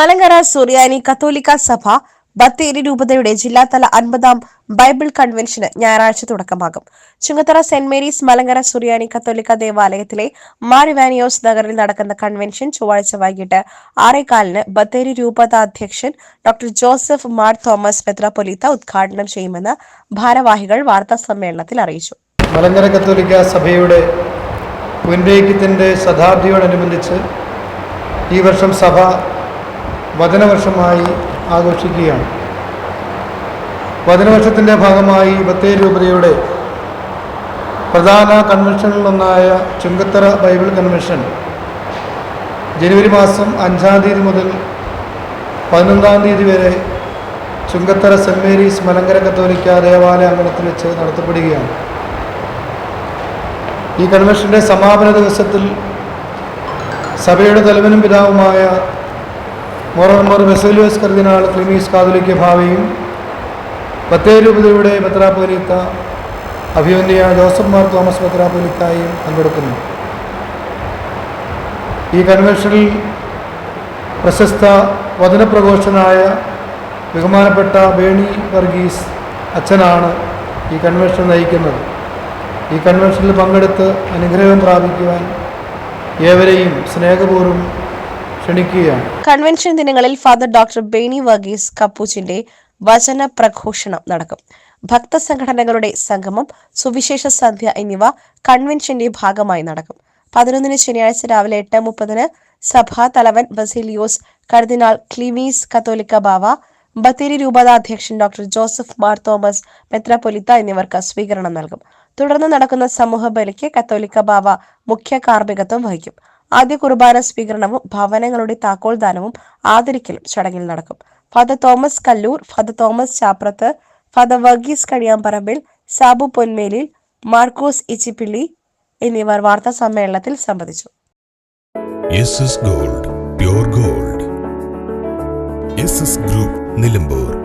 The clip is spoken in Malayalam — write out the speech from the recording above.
മലങ്കര സുറിയാനി കത്തോലിക്ക സഭ ബത്തേരി രൂപതയുടെ ജില്ലാതല അൻപതാം ബൈബിൾ കൺവെൻഷന് ഞായറാഴ്ച തുടക്കമാകും. ചുങ്കത്തറ സെന്റ് മേരീസ് മലങ്കര സുറിയാനി കത്തോലിക്ക ദേവാലയത്തിലെ മാരിവാനിയോസ് നഗറിൽ നടക്കുന്ന കൺവെൻഷൻ ചൊവ്വാഴ്ച വൈകിട്ട് ആറേകാലിന് ബത്തേരി രൂപത അധ്യക്ഷൻ ഡോക്ടർ ജോസഫ് മാർ തോമസ് മെത്രാപ്പൊലീത്ത ഉദ്ഘാടനം ചെയ്യുമെന്ന് ഭാരവാഹികൾ വാർത്താ സമ്മേളനത്തിൽ അറിയിച്ചു. മലങ്കര കത്തോലിക്ക സഭയുടെ പുനരൈക്യത്തിന്റെ ശതാബ്ദിയോടനുബന്ധിച്ച് ഈ വർഷം സഭ വചനവർഷമായി ആഘോഷിക്കുകയാണ്. വചനവർഷത്തിന്റെ ഭാഗമായി ബത്തേരി രൂപതയുടെ പ്രധാന കൺവെൻഷനുകളിലൊന്നായ ചുങ്കത്തറ ബൈബിൾ കൺവെൻഷൻ ജനുവരി മാസം അഞ്ചാം തീയതി മുതൽ പതിനൊന്നാം തീയതി വരെ ചുങ്കത്തറ സെന്റ് മേരീസ് മലങ്കര കത്തോലിക്ക ദേവാലയ അങ്കണത്തിൽ വെച്ച് നടത്തപ്പെടുകയാണ്. ഈ കൺവെൻഷന്റെ സമാപന ദിവസത്തിൽ സഭയുടെ തലവനും പിതാവുമായ മോറമർ വെസലിയോസ് കർദിനാൾ ക്ലിമീസ് കാതോലിക്ക ഭാവിയും ബത്തേരൂപതയുടെ രൂപതയുടെ മെത്രാപ്പോലിത്ത അഭിമന്യ ജോസഫ് മാർ തോമസ് മെത്രാപ്പോലിത്തായും പങ്കെടുക്കുന്നു. ഈ കൺവെൻഷനിൽ പ്രശസ്ത വചനപ്രഘോഷനായ ബഹുമാനപ്പെട്ട ബേണി വർഗീസ് അച്ഛനാണ് ഈ കൺവെൻഷൻ നയിക്കുന്നത്. ഈ കൺവെൻഷനിൽ പങ്കെടുത്ത് അനുഗ്രഹം പ്രാപിക്കുവാൻ ഏവരെയും സ്നേഹപൂർവം ക്ഷണിക്കുകയാണ്. കൺവെൻഷൻ ദിനങ്ങളിൽ ഫാദർ ഡോക്ടർ ബേനി വർഗീസ് കപ്പൂച്ചിന്റെ വചന പ്രഘോഷണം നടക്കും. ഭക്ത സംഘടനകളുടെ സംഗമം സുവിശേഷ സന്ധ്യ എന്നിവ കൺവെൻഷന്റെ ഭാഗമായി നടക്കും. പതിനൊന്നിന് ശനിയാഴ്ച രാവിലെ എട്ട് മുപ്പതിന് സഭാ തലവൻ ബസിലിയോസ് കർദിനാൾ ക്ലിമീസ് കത്തോലിക്ക ബാവ ബത്തേരി രൂപത അധ്യക്ഷൻ ഡോക്ടർ ജോസഫ് മാർ തോമസ് മെത്രാപൊലിത്ത എന്നിവർക്ക് സ്വീകരണം നൽകും. തുടർന്ന് നടക്കുന്ന സമൂഹ ബലിക്ക് കത്തോലിക്ക ബാവ മുഖ്യ കാർമ്മികത്വം വഹിക്കും. ആദ്യ കുർബാന സ്വീകരണവും ഭവനങ്ങളുടെ താക്കോൽദാനവും ആദരിക്കലും ചടങ്ങിൽ നടക്കും. Father Thomas Kallur father Thomas Chaprath father Varghese Kaniyamparambil Sabu Ponmelil Markose Ichippilly എന്നിവർ വാർത്താ സമ്മേളനത്തിൽ സംബന്ധിച്ചു. Gold gold. ഗ്രൂപ്പ് നിലമ്പൂർ.